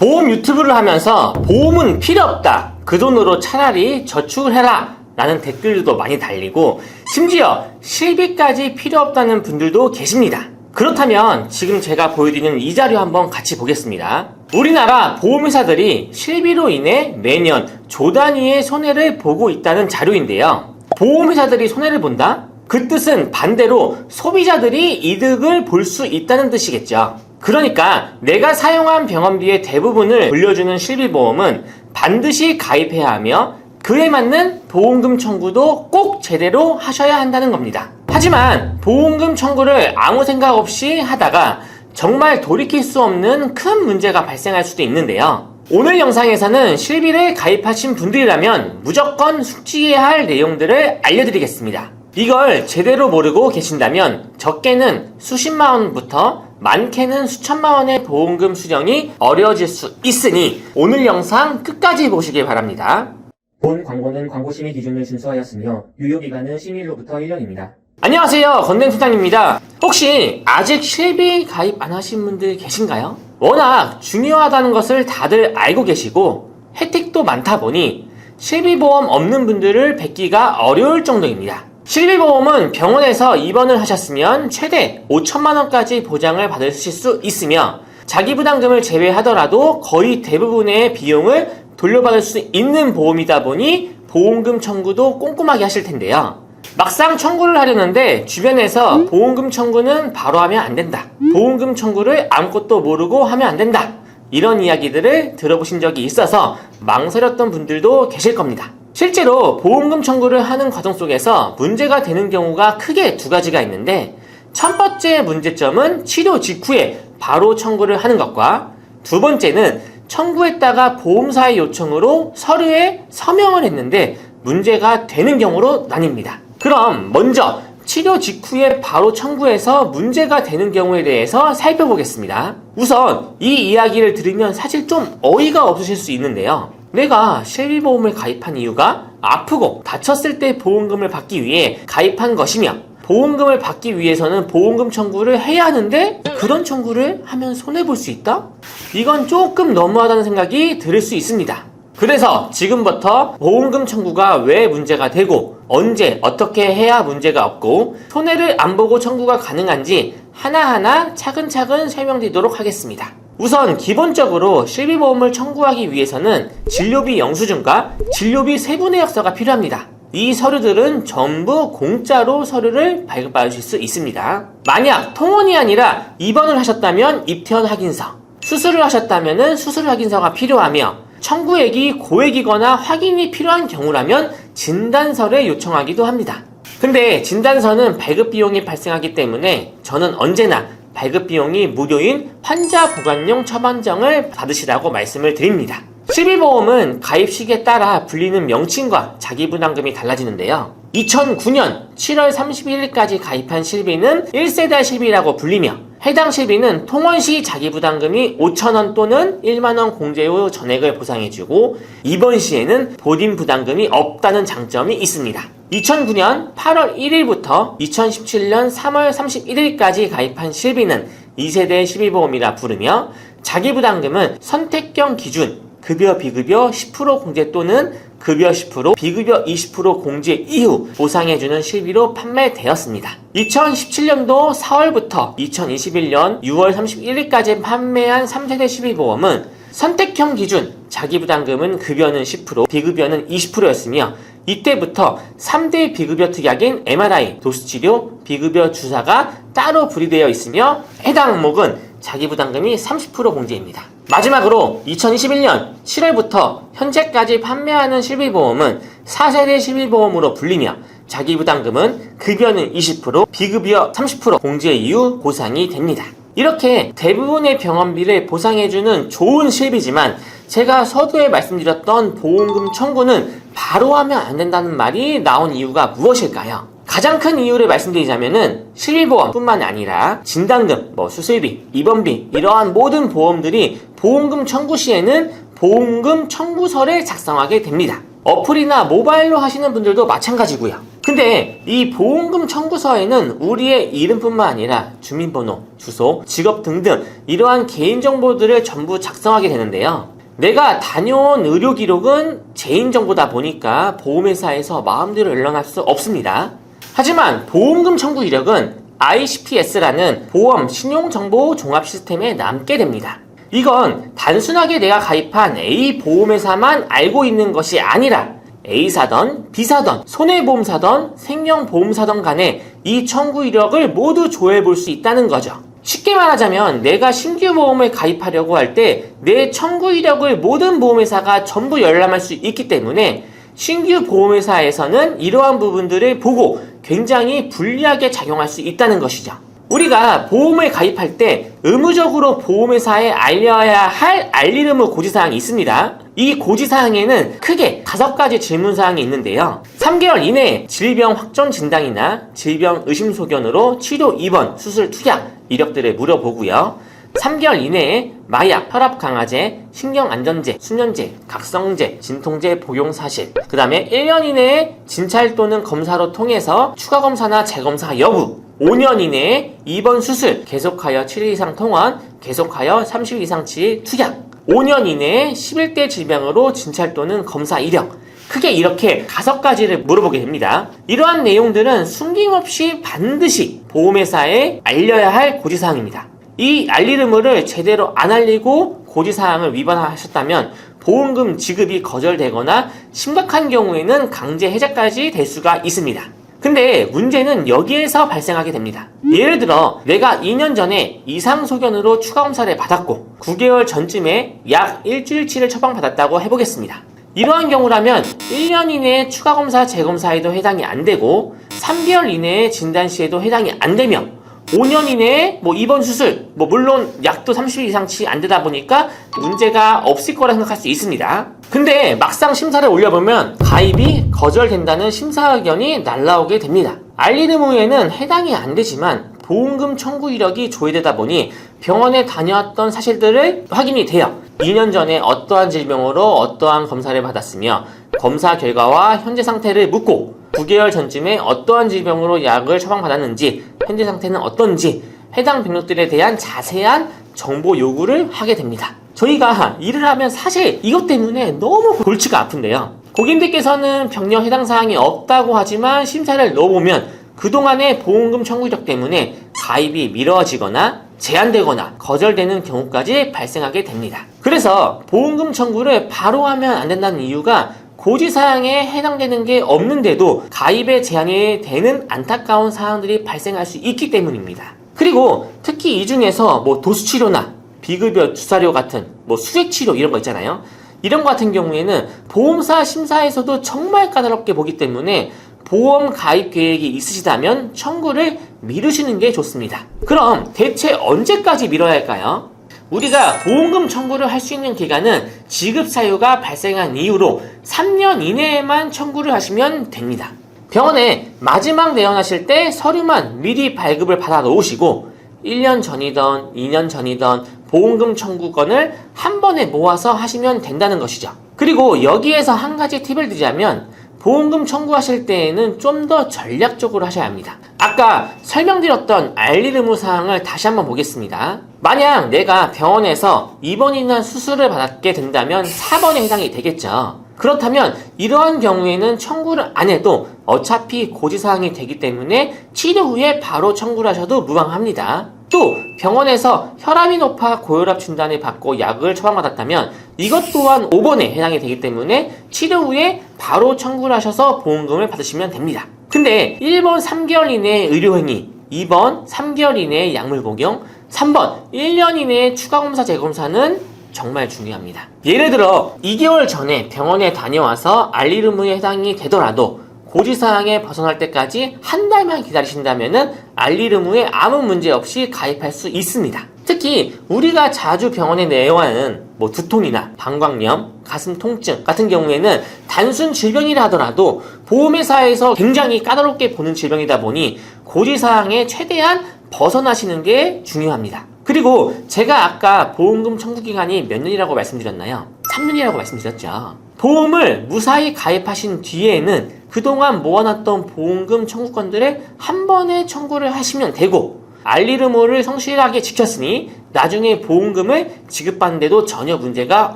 보험 유튜브를 하면서 보험은 필요 없다. 그 돈으로 차라리 저축을 해라. 라는 댓글도 많이 달리고 심지어 실비까지 필요 없다는 분들도 계십니다. 그렇다면 지금 제가 보여드리는 이 자료 한번 같이 보겠습니다. 우리나라 보험회사들이 실비로 인해 매년 조 단위의 손해를 보고 있다는 자료인데요. 보험회사들이 손해를 본다? 그 뜻은 반대로 소비자들이 이득을 볼 수 있다는 뜻이겠죠. 그러니까 내가 사용한 병원비의 대부분을 돌려주는 실비보험은 반드시 가입해야 하며 그에 맞는 보험금 청구도 꼭 제대로 하셔야 한다는 겁니다. 하지만 보험금 청구를 아무 생각 없이 하다가 정말 돌이킬 수 없는 큰 문제가 발생할 수도 있는데요. 오늘 영상에서는 실비를 가입하신 분들이라면 무조건 숙지해야 할 내용들을 알려드리겠습니다. 이걸 제대로 모르고 계신다면 적게는 수십만 원부터 많게는 수천만 원의 보험금 수령이 어려워질 수 있으니 오늘 영상 끝까지 보시길 바랍니다. 본 광고는 광고 심의 기준을 준수하였으며 유효 기간은 심의일로부터 1년입니다. 안녕하세요. 건댕수장입니다. 혹시 아직 실비 가입 안 하신 분들 계신가요? 워낙 중요하다는 것을 다들 알고 계시고 혜택도 많다 보니 실비보험 없는 분들을 뵙기가 어려울 정도입니다. 실비보험은 병원에서 입원을 하셨으면 최대 5천만 원까지 보장을 받으실 수 있으며 자기 부담금을 제외하더라도 거의 대부분의 비용을 돌려받을 수 있는 보험이다 보니 보험금 청구도 꼼꼼하게 하실 텐데요. 막상 청구를 하려는데 주변에서 보험금 청구는 바로 하면 안 된다. 보험금 청구를 아무것도 모르고 하면 안 된다. 이런 이야기들을 들어보신 적이 있어서 망설였던 분들도 계실 겁니다. 실제로 보험금 청구를 하는 과정 속에서 문제가 되는 경우가 크게 두 가지가 있는데 첫 번째 문제점은 치료 직후에 바로 청구를 하는 것과 두 번째는 청구했다가 보험사의 요청으로 서류에 서명을 했는데 문제가 되는 경우로 나뉩니다. 그럼 먼저 치료 직후에 바로 청구해서 문제가 되는 경우에 대해서 살펴보겠습니다. 우선 이 이야기를 들으면 사실 좀 어이가 없으실 수 있는데요. 내가 실비보험을 가입한 이유가 아프고 다쳤을 때 보험금을 받기 위해 가입한 것이며 보험금을 받기 위해서는 보험금 청구를 해야 하는데 그런 청구를 하면 손해볼 수 있다? 이건 조금 너무하다는 생각이 들을 수 있습니다. 그래서 지금부터 보험금 청구가 왜 문제가 되고 언제 어떻게 해야 문제가 없고 손해를 안 보고 청구가 가능한지 하나하나 차근차근 설명드리도록 하겠습니다. 우선 기본적으로 실비보험을 청구하기 위해서는 진료비 영수증과 진료비 세부 내역서가 필요합니다. 이 서류들은 전부 공짜로 서류를 발급받으실 수 있습니다. 만약 통원이 아니라 입원을 하셨다면 입퇴원 확인서, 수술을 하셨다면 수술 확인서가 필요하며 청구액이 고액이거나 확인이 필요한 경우라면 진단서를 요청하기도 합니다. 근데 진단서는 발급 비용이 발생하기 때문에 저는 언제나 발급 비용이 무료인 환자 보관용 처방전을 받으시라고 말씀을 드립니다. 실비보험은 가입 시기에 따라 불리는 명칭과 자기부담금이 달라지는데요. 2009년 7월 31일까지 가입한 실비는 1세대 실비라고 불리며 해당 실비는 통원 시 자기부담금이 5,000원 또는 1만원 공제 후 전액을 보상해주고 이번 시에는 본인 부담금이 없다는 장점이 있습니다. 2009년 8월 1일부터 2017년 3월 31일까지 가입한 실비는 2세대 실비보험이라 부르며 자기부담금은 선택형 기준 급여 비급여 10% 공제 또는 급여 10% 비급여 20% 공제 이후 보상해주는 실비로 판매되었습니다. 2017년도 4월부터 2021년 6월 31일까지 판매한 3세대 실비보험은 선택형 기준 자기부담금은 급여는 10% 비급여는 20%였으며 이때부터 3대 비급여 특약인 MRI, 도수치료, 비급여 주사가 따로 분리되어 있으며 해당 항목은 자기부담금이 30% 공제입니다. 마지막으로 2021년 7월부터 현재까지 판매하는 실비보험은 4세대 실비보험으로 불리며 자기부담금은 급여는 20%, 비급여 30% 공제 이후 보상이 됩니다. 이렇게 대부분의 병원비를 보상해주는 좋은 실비지만 제가 서두에 말씀드렸던 보험금 청구는 바로 하면 안 된다는 말이 나온 이유가 무엇일까요? 가장 큰 이유를 말씀드리자면은 실비보험뿐만 아니라 진단금, 뭐 수술비, 입원비 이러한 모든 보험들이 보험금 청구 시에는 보험금 청구서를 작성하게 됩니다. 어플이나 모바일로 하시는 분들도 마찬가지고요. 근데 이 보험금 청구서에는 우리의 이름뿐만 아니라 주민번호, 주소, 직업 등등 이러한 개인정보들을 전부 작성하게 되는데요. 내가 다녀온 의료 기록은 개인정보다 보니까 보험회사에서 마음대로 연락할 수 없습니다. 하지만 보험금 청구 이력은 ICPS라는 보험 신용정보 종합 시스템에 남게 됩니다. 이건 단순하게 내가 가입한 A 보험회사만 알고 있는 것이 아니라 A사던, B사던, 손해보험사던, 생명보험사던 간에 이 청구 이력을 모두 조회해 볼 수 있다는 거죠. 쉽게 말하자면 내가 신규 보험에 가입하려고 할 때 내 청구 이력을 모든 보험회사가 전부 열람할 수 있기 때문에 신규 보험회사에서는 이러한 부분들을 보고 굉장히 불리하게 작용할 수 있다는 것이죠. 우리가 보험을 가입할 때 의무적으로 보험회사에 알려야 할 의무 고지사항이 있습니다. 이 고지사항에는 크게 다섯 가지 질문사항이 있는데요. 3개월 이내에 질병 확정 진단이나 질병 의심 소견으로 치료 입원, 수술 투약 이력들을 물어보고요. 3개월 이내에 마약, 혈압 강화제, 신경안전제, 수면제, 각성제, 진통제 복용 사실 그 다음에 1년 이내에 진찰 또는 검사로 통해서 추가 검사나 재검사 여부 5년 이내에 입원 수술, 계속하여 7일 이상 통원, 계속하여 30일 이상 치 투약 5년 이내에 11대 질병으로 진찰 또는 검사 이력 크게 이렇게 다섯 가지를 물어보게 됩니다. 이러한 내용들은 숨김없이 반드시 보험회사에 알려야 할 고지사항입니다. 이 의무를 제대로 안 알리고 고지사항을 위반하셨다면 보험금 지급이 거절되거나 심각한 경우에는 강제 해제까지 될 수가 있습니다. 근데 문제는 여기에서 발생하게 됩니다. 예를 들어 내가 2년 전에 이상 소견으로 추가 검사를 받았고 9개월 전쯤에 약 일주일치를 처방받았다고 해보겠습니다. 이러한 경우라면 1년 이내에 추가 검사 재검사에도 해당이 안 되고 3개월 이내에 진단 시에도 해당이 안 되며 5년 이내에 뭐 입원 수술 뭐 물론 약도 30일 이상치 안 되다 보니까 문제가 없을 거라 생각할 수 있습니다. 근데 막상 심사를 올려보면 가입이 거절된다는 심사 의견이 날라오게 됩니다. 알리르 무에는 해당이 안 되지만 보험금 청구 이력이 조회되다 보니 병원에 다녀왔던 사실들을 확인이 돼요. 2년 전에 어떠한 질병으로 어떠한 검사를 받았으며 검사 결과와 현재 상태를 묻고 9개월 전쯤에 어떠한 질병으로 약을 처방받았는지 현재 상태는 어떤지 해당 병력들에 대한 자세한 정보 요구를 하게 됩니다. 저희가 일을 하면 사실 이것 때문에 너무 골치가 아픈데요. 고객님들께서는 병력 해당 사항이 없다고 하지만 심사를 넣어보면 그동안의 보험금 청구 이력 때문에 가입이 미뤄지거나 제한되거나 거절되는 경우까지 발생하게 됩니다. 그래서 보험금 청구를 바로 하면 안 된다는 이유가 고지사항에 해당되는 게 없는데도 가입에 제한이 되는 안타까운 사항들이 발생할 수 있기 때문입니다. 그리고 특히 이 중에서 뭐 도수치료나 비급여 주사료 같은 뭐 수액치료 이런 거 있잖아요. 이런 거 같은 경우에는 보험사 심사에서도 정말 까다롭게 보기 때문에 보험 가입 계획이 있으시다면 청구를 미루시는 게 좋습니다. 그럼 대체 언제까지 미뤄야 할까요? 우리가 보험금 청구를 할 수 있는 기간은 지급 사유가 발생한 이후로 3년 이내에만 청구를 하시면 됩니다. 병원에 마지막 내원하실 때 서류만 미리 발급을 받아 놓으시고 1년 전이던 2년 전이던 보험금 청구건을 한 번에 모아서 하시면 된다는 것이죠. 그리고 여기에서 한 가지 팁을 드리자면 보험금 청구하실 때에는 좀 더 전략적으로 하셔야 합니다. 아까 설명드렸던 알릴 의무 사항을 다시 한번 보겠습니다. 만약 내가 병원에서 입원이나 수술을 받게 된다면 4번에 해당이 되겠죠. 그렇다면 이러한 경우에는 청구를 안 해도 어차피 고지사항이 되기 때문에 치료 후에 바로 청구를 하셔도 무방합니다. 또 병원에서 혈압이 높아 고혈압 진단을 받고 약을 처방받았다면 이것 또한 5번에 해당이 되기 때문에 치료 후에 바로 청구를 하셔서 보험금을 받으시면 됩니다. 근데 1번 3개월 이내의 의료행위, 2번 3개월 이내의 약물 복용, 3번 1년 이내의 추가 검사 재검사는 정말 중요합니다. 예를 들어 2개월 전에 병원에 다녀와서 알릴 의무에 해당이 되더라도 고지사항에 벗어날 때까지 한 달만 기다리신다면 알릴 의무에 아무 문제 없이 가입할 수 있습니다. 특히 우리가 자주 병원에 내원하는 뭐 두통이나 방광염, 가슴 통증 같은 경우에는 단순 질병이라 하더라도 보험회사에서 굉장히 까다롭게 보는 질병이다 보니 고지사항에 최대한 벗어나시는 게 중요합니다. 그리고 제가 아까 보험금 청구 기간이 몇 년이라고 말씀드렸나요? 3년이라고 말씀드렸죠. 보험을 무사히 가입하신 뒤에는 그동안 모아놨던 보험금 청구권들을 한 번에 청구를 하시면 되고 알리르 모를 성실하게 지켰으니 나중에 보험금을 지급받는데도 전혀 문제가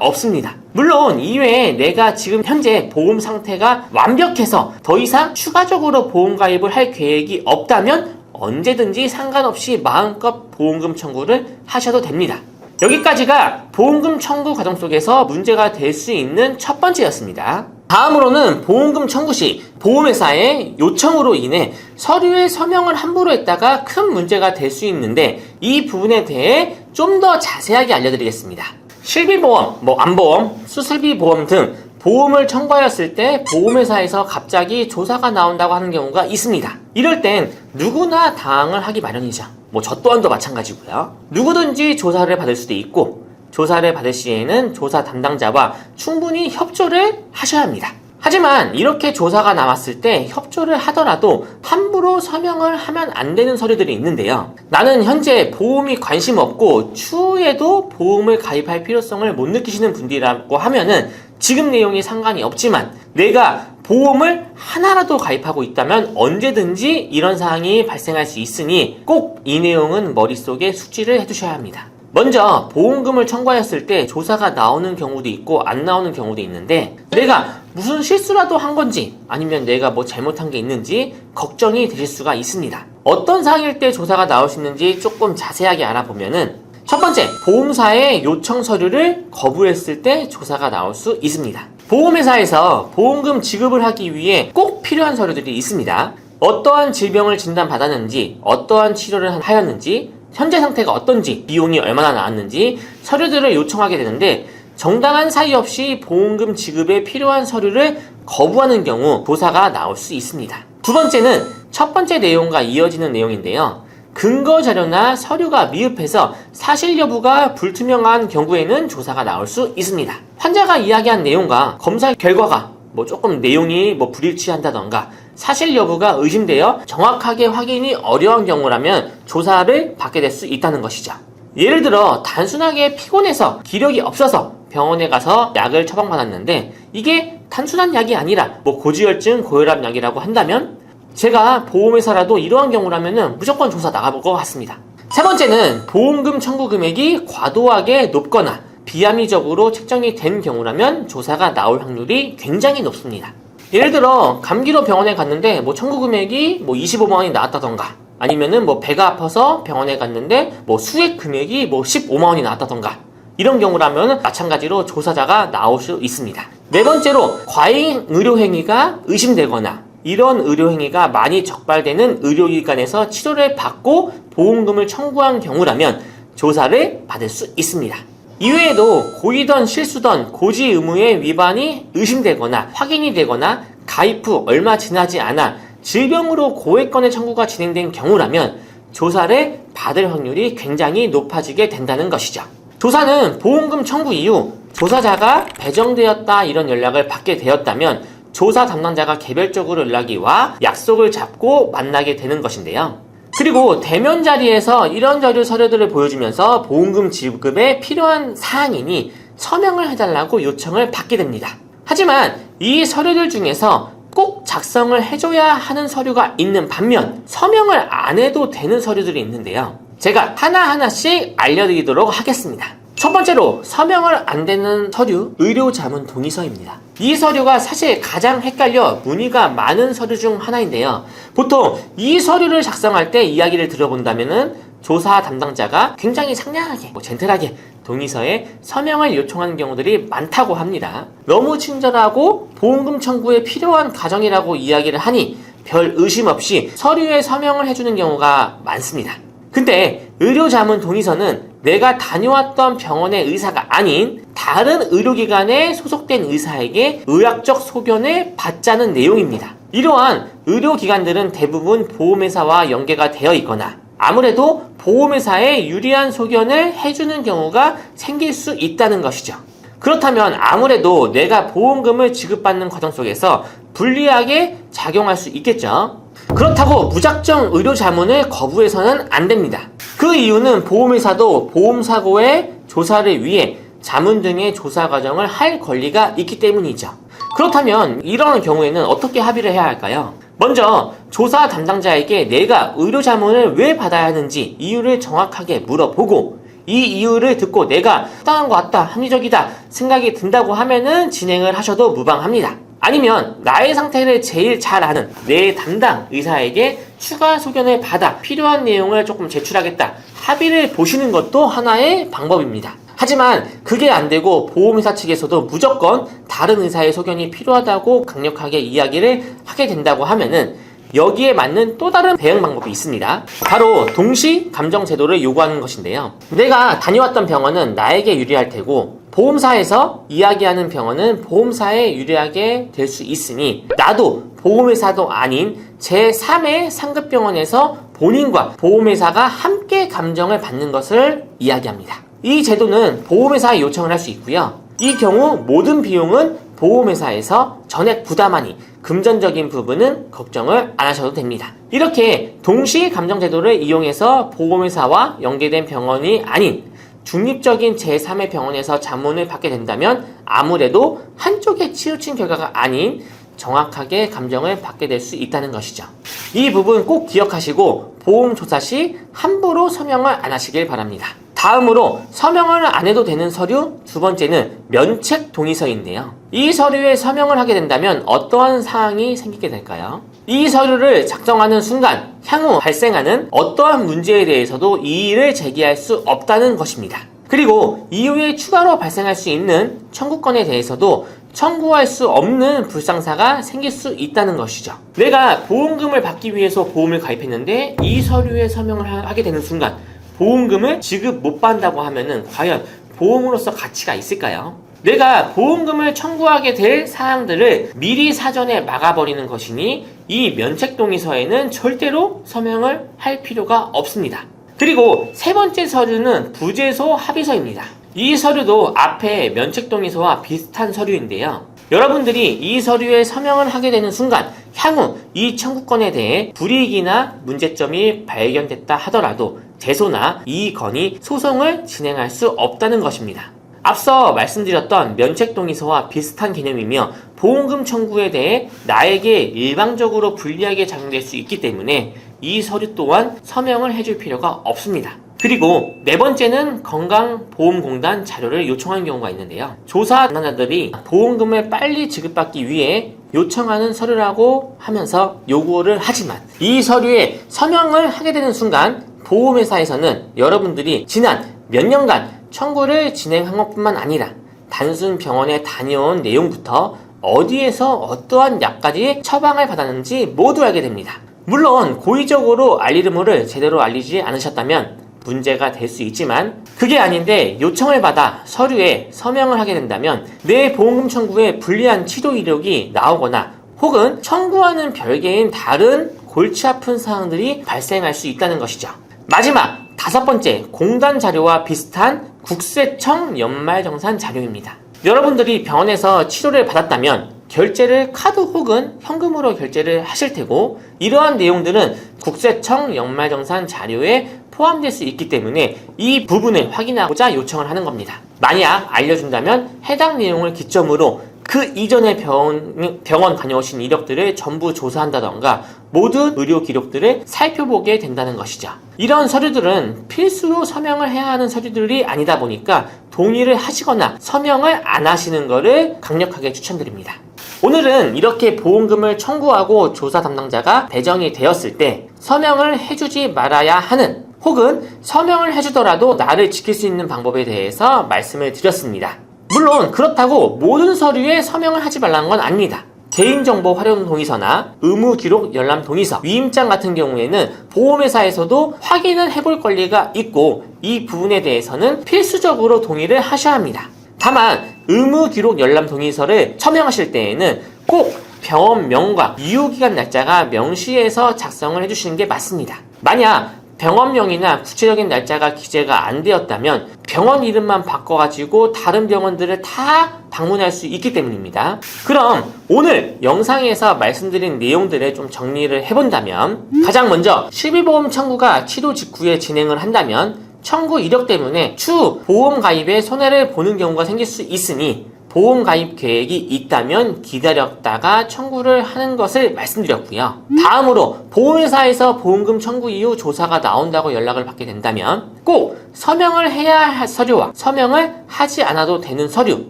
없습니다. 물론 이외에 내가 지금 현재 보험 상태가 완벽해서 더 이상 추가적으로 보험 가입을 할 계획이 없다면 언제든지 상관없이 마음껏 보험금 청구를 하셔도 됩니다. 여기까지가 보험금 청구 과정 속에서 문제가 될 수 있는 첫 번째였습니다. 다음으로는 보험금 청구 시 보험회사의 요청으로 인해 서류에 서명을 함부로 했다가 큰 문제가 될 수 있는데 이 부분에 대해 좀 더 자세하게 알려드리겠습니다. 실비보험, 뭐 암보험, 수술비 보험 등 보험을 청구하였을 때 보험회사에서 갑자기 조사가 나온다고 하는 경우가 있습니다. 이럴 땐 누구나 당황을 하기 마련이죠. 뭐 저 또한도 마찬가지고요. 누구든지 조사를 받을 수도 있고 조사를 받을 시에는 조사 담당자와 충분히 협조를 하셔야 합니다. 하지만 이렇게 조사가 나왔을 때 협조를 하더라도 함부로 서명을 하면 안 되는 서류들이 있는데요. 나는 현재 보험이 관심 없고 추후에도 보험을 가입할 필요성을 못 느끼시는 분들이라고 하면은 지금 내용이 상관이 없지만 내가 보험을 하나라도 가입하고 있다면 언제든지 이런 사항이 발생할 수 있으니 꼭 이 내용은 머릿속에 숙지를 해두셔야 합니다. 먼저 보험금을 청구하였을 때 조사가 나오는 경우도 있고 안 나오는 경우도 있는데 내가 무슨 실수라도 한 건지 아니면 내가 뭐 잘못한 게 있는지 걱정이 되실 수가 있습니다. 어떤 사항일 때 조사가 나올 수 있는지 조금 자세하게 알아보면은 첫 번째, 보험사의 요청 서류를 거부했을 때 조사가 나올 수 있습니다. 보험회사에서 보험금 지급을 하기 위해 꼭 필요한 서류들이 있습니다. 어떠한 질병을 진단받았는지, 어떠한 치료를 하였는지, 현재 상태가 어떤지, 비용이 얼마나 나왔는지 서류들을 요청하게 되는데 정당한 사유 없이 보험금 지급에 필요한 서류를 거부하는 경우 조사가 나올 수 있습니다. 두 번째는 첫 번째 내용과 이어지는 내용인데요. 근거 자료나 서류가 미흡해서 사실 여부가 불투명한 경우에는 조사가 나올 수 있습니다. 환자가 이야기한 내용과 검사 결과가 뭐 조금 내용이 뭐 불일치한다던가 사실 여부가 의심되어 정확하게 확인이 어려운 경우라면 조사를 받게 될 수 있다는 것이죠. 예를 들어 단순하게 피곤해서 기력이 없어서 병원에 가서 약을 처방받았는데 이게 단순한 약이 아니라 뭐 고지혈증, 고혈압 약이라고 한다면 제가 보험회사라도 이러한 경우라면 무조건 조사 나가볼 것 같습니다. 세 번째는 보험금 청구 금액이 과도하게 높거나 비합리적으로 책정이 된 경우라면 조사가 나올 확률이 굉장히 높습니다. 예를 들어 감기로 병원에 갔는데 뭐 청구 금액이 뭐 25만 원이 나왔다던가 아니면은 뭐 배가 아파서 병원에 갔는데 뭐 수액 금액이 뭐 15만 원이 나왔다던가 이런 경우라면 마찬가지로 조사자가 나올 수 있습니다. 네 번째로 과잉 의료 행위가 의심되거나 이런 의료 행위가 많이 적발되는 의료기관에서 치료를 받고 보험금을 청구한 경우라면 조사를 받을 수 있습니다. 이외에도 고의던 실수던 고지 의무의 위반이 의심되거나 확인이 되거나 가입 후 얼마 지나지 않아 질병으로 고액건의 청구가 진행된 경우라면 조사를 받을 확률이 굉장히 높아지게 된다는 것이죠. 조사는 보험금 청구 이후 조사자가 배정되었다 이런 연락을 받게 되었다면 조사 담당자가 개별적으로 연락이 와 약속을 잡고 만나게 되는 것인데요. 그리고 대면 자리에서 이런 자료 서류들을 보여주면서 보험금 지급에 필요한 사항이니 서명을 해달라고 요청을 받게 됩니다. 하지만 이 서류들 중에서 꼭 작성을 해줘야 하는 서류가 있는 반면 서명을 안 해도 되는 서류들이 있는데요. 제가 하나하나씩 알려드리도록 하겠습니다. 첫 번째로 서명을 안 되는 서류 의료 자문 동의서입니다. 이 서류가 사실 가장 헷갈려 문의가 많은 서류 중 하나인데요. 보통 이 서류를 작성할 때 이야기를 들어본다면은 조사 담당자가 굉장히 상냥하게, 뭐 젠틀하게 동의서에 서명을 요청하는 경우들이 많다고 합니다. 너무 친절하고 보험금 청구에 필요한 과정이라고 이야기를 하니 별 의심 없이 서류에 서명을 해주는 경우가 많습니다. 근데 의료자문 동의서는 내가 다녀왔던 병원의 의사가 아닌 다른 의료기관에 소속된 의사에게 의학적 소견을 받자는 내용입니다. 이러한 의료기관들은 대부분 보험회사와 연계가 되어 있거나 아무래도 보험회사에 유리한 소견을 해주는 경우가 생길 수 있다는 것이죠. 그렇다면 아무래도 내가 보험금을 지급받는 과정 속에서 불리하게 작용할 수 있겠죠. 그렇다고 무작정 의료 자문을 거부해서는 안 됩니다. 그 이유는 보험회사도 보험사고의 조사를 위해 자문 등의 조사 과정을 할 권리가 있기 때문이죠. 그렇다면 이런 경우에는 어떻게 합의를 해야 할까요? 먼저 조사 담당자에게 내가 의료 자문을 왜 받아야 하는지 이유를 정확하게 물어보고 이 이유를 듣고 내가适当한 것 같다, 합리적이다 생각이 든다고 하면은 진행을 하셔도 무방합니다. 아니면 나의 상태를 제일 잘 아는 내 담당 의사에게 추가 소견을 받아 필요한 내용을 조금 제출하겠다 합의를 보시는 것도 하나의 방법입니다. 하지만 그게 안 되고 보험회사 측에서도 무조건 다른 의사의 소견이 필요하다고 강력하게 이야기를 하게 된다고 하면은 여기에 맞는 또 다른 대응 방법이 있습니다. 바로 동시 감정 제도를 요구하는 것인데요. 내가 다녀왔던 병원은 나에게 유리할 테고 보험사에서 이야기하는 병원은 보험사에 유리하게 될 수 있으니 나도 보험회사도 아닌 제3의 상급병원에서 본인과 보험회사가 함께 감정을 받는 것을 이야기합니다. 이 제도는 보험회사에 요청을 할 수 있고요. 이 경우 모든 비용은 보험회사에서 전액 부담하니 금전적인 부분은 걱정을 안 하셔도 됩니다. 이렇게 동시 감정 제도를 이용해서 보험회사와 연계된 병원이 아닌 중립적인 제3의 병원에서 자문을 받게 된다면 아무래도 한쪽에 치우친 결과가 아닌 정확하게 감정을 받게 될 수 있다는 것이죠. 이 부분 꼭 기억하시고 보험 조사 시 함부로 서명을 안 하시길 바랍니다. 다음으로 서명을 안 해도 되는 서류 두 번째는 면책 동의서인데요. 이 서류에 서명을 하게 된다면 어떠한 사항이 생기게 될까요? 이 서류를 작성하는 순간 향후 발생하는 어떠한 문제에 대해서도 이의를 제기할 수 없다는 것입니다. 그리고 이후에 추가로 발생할 수 있는 청구권에 대해서도 청구할 수 없는 불상사가 생길 수 있다는 것이죠. 내가 보험금을 받기 위해서 보험을 가입했는데 이 서류에 서명을 하- 하게 되는 순간 보험금을 지급 못 받는다고 하면은 과연 보험으로서 가치가 있을까요? 내가 보험금을 청구하게 될 사항들을 미리 사전에 막아버리는 것이니 이 면책 동의서에는 절대로 서명을 할 필요가 없습니다. 그리고 세 번째 서류는 부재소 합의서입니다. 이 서류도 앞에 면책 동의서와 비슷한 서류인데요. 여러분들이 이 서류에 서명을 하게 되는 순간 향후 이 청구권에 대해 불이익이나 문제점이 발견됐다 하더라도 제소나 이의건이 소송을 진행할 수 없다는 것입니다. 앞서 말씀드렸던 면책동의서와 비슷한 개념이며 보험금 청구에 대해 나에게 일방적으로 불리하게 작용될 수 있기 때문에 이 서류 또한 서명을 해줄 필요가 없습니다. 그리고 네 번째는 건강보험공단 자료를 요청하는 경우가 있는데요. 조사 담당자들이 보험금을 빨리 지급받기 위해 요청하는 서류라고 하면서 요구를 하지만 이 서류에 서명을 하게 되는 순간 보험회사에서는 여러분들이 지난 몇 년간 청구를 진행한 것뿐만 아니라 단순 병원에 다녀온 내용부터 어디에서 어떠한 약까지 처방을 받았는지 모두 알게 됩니다. 물론 고의적으로 의무를 제대로 알리지 않으셨다면 문제가 될 수 있지만 그게 아닌데 요청을 받아 서류에 서명을 하게 된다면 내 보험금 청구에 불리한 치료 이력이 나오거나 혹은 청구하는 별개인 다른 골치 아픈 사항들이 발생할 수 있다는 것이죠. 마지막 다섯 번째 공단 자료와 비슷한 국세청 연말정산 자료입니다. 여러분들이 병원에서 치료를 받았다면 결제를 카드 혹은 현금으로 결제를 하실 테고 이러한 내용들은 국세청 연말정산 자료에 포함될 수 있기 때문에 이 부분을 확인하고자 요청을 하는 겁니다. 만약 알려준다면 해당 내용을 기점으로 그 이전에 병원, 병원 다녀오신 이력들을 전부 조사한다던가 모든 의료 기록들을 살펴보게 된다는 것이죠. 이런 서류들은 필수로 서명을 해야 하는 서류들이 아니다 보니까 동의를 하시거나 서명을 안 하시는 것을 강력하게 추천드립니다. 오늘은 이렇게 보험금을 청구하고 조사 담당자가 배정이 되었을 때 서명을 해주지 말아야 하는 혹은 서명을 해주더라도 나를 지킬 수 있는 방법에 대해서 말씀을 드렸습니다. 물론 그렇다고 모든 서류에 서명을 하지 말라는 건 아닙니다. 개인정보 활용 동의서나 의무 기록 열람 동의서, 위임장 같은 경우에는 보험회사에서도 확인을 해볼 권리가 있고 이 부분에 대해서는 필수적으로 동의를 하셔야 합니다. 다만 의무 기록 열람 동의서를 서명하실 때에는 꼭 병원명과 유효기간 날짜가 명시해서 작성을 해주시는 게 맞습니다. 만약 병원명이나 구체적인 날짜가 기재가 안 되었다면 병원 이름만 바꿔가지고 다른 병원들을 다 방문할 수 있기 때문입니다. 그럼 오늘 영상에서 말씀드린 내용들을 좀 정리를 해본다면 가장 먼저 실비보험 청구가 치료 직후에 진행을 한다면 청구 이력 때문에 추 보험 가입에 손해를 보는 경우가 생길 수 있으니 보험 가입 계획이 있다면 기다렸다가 청구를 하는 것을 말씀드렸고요. 다음으로 보험회사에서 보험금 청구 이후 조사가 나온다고 연락을 받게 된다면 꼭 서명을 해야 할 서류와 서명을 하지 않아도 되는 서류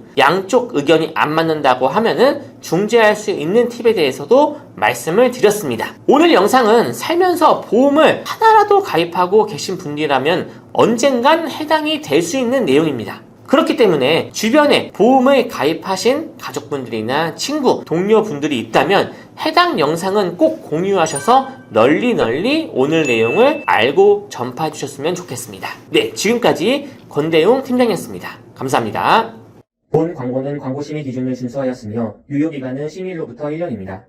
양쪽 의견이 안 맞는다고 하면은 중재할 수 있는 팁에 대해서도 말씀을 드렸습니다. 오늘 영상은 살면서 보험을 하나라도 가입하고 계신 분이라면 언젠간 해당이 될 수 있는 내용입니다. 그렇기 때문에 주변에 보험을 가입하신 가족분들이나 친구, 동료분들이 있다면 해당 영상은 꼭 공유하셔서 널리 널리 오늘 내용을 알고 전파해 주셨으면 좋겠습니다. 네, 지금까지 권대웅 팀장이었습니다. 감사합니다. 본 광고는 광고 심의 기준을 준수하였으며 유효 기간은 심의일로부터 1년입니다.